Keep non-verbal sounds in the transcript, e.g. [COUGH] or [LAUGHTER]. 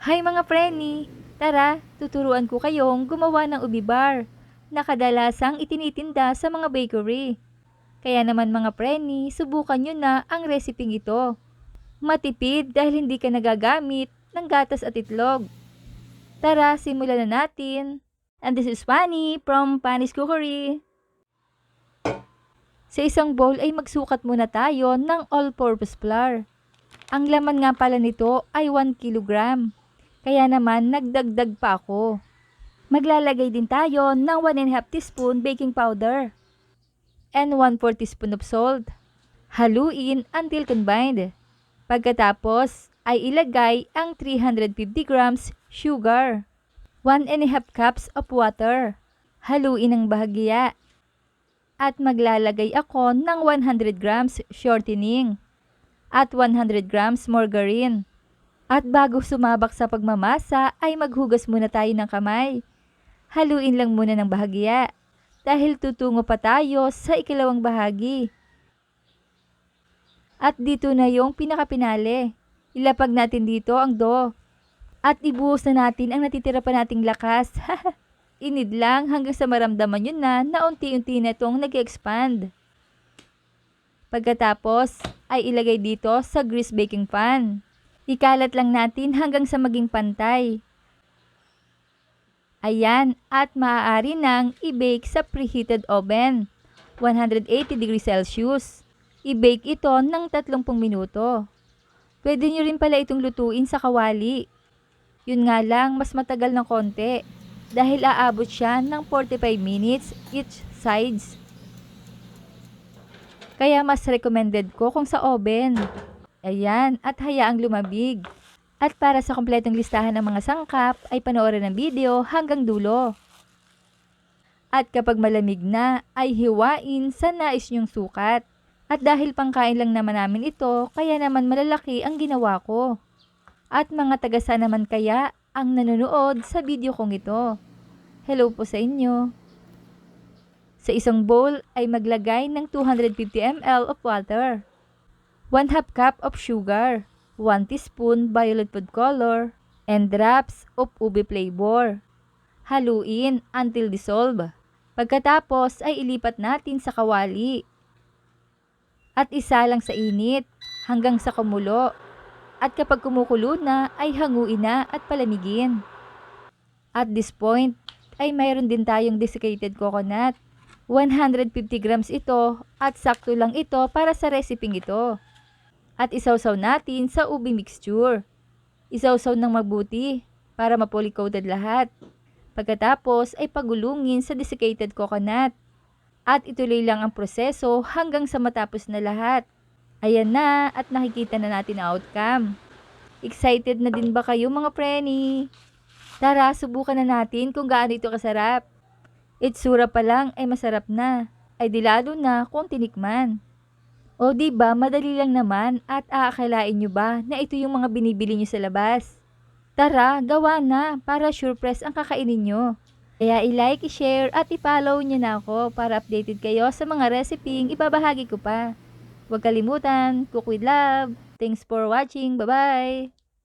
Hi mga preni! Tara, tuturuan ko kayong gumawa ng ubi bar na kadalasang itinitinda sa mga bakery. Kaya naman mga preni, subukan nyo na ang reseping ito. Matipid dahil hindi ka nagagamit ng gatas at itlog. Tara, simulan na natin. And this is Fanny from Fanny's Cookery. Sa isang bowl ay magsukat muna tayo ng all-purpose flour. Ang laman nga pala nito ay 1 kilogram. Kaya naman nagdagdag pa ako. Maglalagay din tayo ng 1 2 teaspoon baking powder and 1 4 teaspoon of salt. Haluin until combined. Pagkatapos ay ilagay ang 350 grams sugar. 1 and a half cups of water. Haluin ng bahagya. At maglalagay ako ng 100 grams shortening at 100 grams margarine. At bago sumabak sa pagmamasa ay maghugas muna tayo ng kamay. Haluin lang muna ng bahagya dahil tutungo pa tayo sa ikalawang bahagi. At dito na yung pinakapinali. Ilapag natin dito ang do. At ibuhos na natin ang natitira pa nating lakas. [LAUGHS] Inid lang hanggang sa maramdaman nyo na na unti-unti na itong nag-expand. Pagkatapos ay ilagay dito sa grease baking pan. Ikalat lang natin hanggang sa maging pantay. Ayan, at maaari nang i-bake sa preheated oven, 180 degrees Celsius. I-bake ito ng 30 minuto. Pwede nyo rin pala itong lutuin sa kawali. Yun nga lang, mas matagal ng konti dahil aabot siya ng 45 minutes each sides. Kaya mas recommended ko kung sa oven. Ayan, at hayaang lumabig. At para sa kompletong listahan ng mga sangkap ay panoorin ang video hanggang dulo. At kapag malamig na ay hiwain sa nais nyong sukat. At dahil pangkain lang naman namin ito, kaya naman malalaki ang ginawa ko. At mga tagasa naman kaya ang nanonood sa video kong ito. Hello po sa inyo. Sa isang bowl ay maglagay ng 250 ml of water. 1 half cup of sugar, 1 teaspoon violet food color, and drops of ube flavor. Haluin until dissolve. Pagkatapos ay ilipat natin sa kawali. At isa lang sa init hanggang sa kumulo. At kapag kumukulo na ay hanguin na at palamigin. At this point ay mayroon din tayong desiccated coconut. 150 grams ito at sakto lang ito para sa reseping ito at isawsaw natin sa ubi mixture. Isawsaw ng mabuti para mapoly-coated lahat. Pagkatapos ay pagulungin sa desiccated coconut. At ituloy lang ang proseso hanggang sa matapos na lahat. Ayan na at nakikita na natin ang outcome. Excited na din ba kayo mga preni? Tara, subukan na natin kung gaano ito kasarap. Itsura pa lang ay masarap na. Ay dilado na kung tinikman. O di ba madali lang naman at aakalain nyo ba na ito yung mga binibili nyo sa labas? Tara, gawa na para surprise ang kakainin nyo. Kaya i-like, i-share at i-follow nyo na ako para updated kayo sa mga reseping ibabahagi ko pa. Huwag kalimutan, cook with love. Thanks for watching. Bye-bye!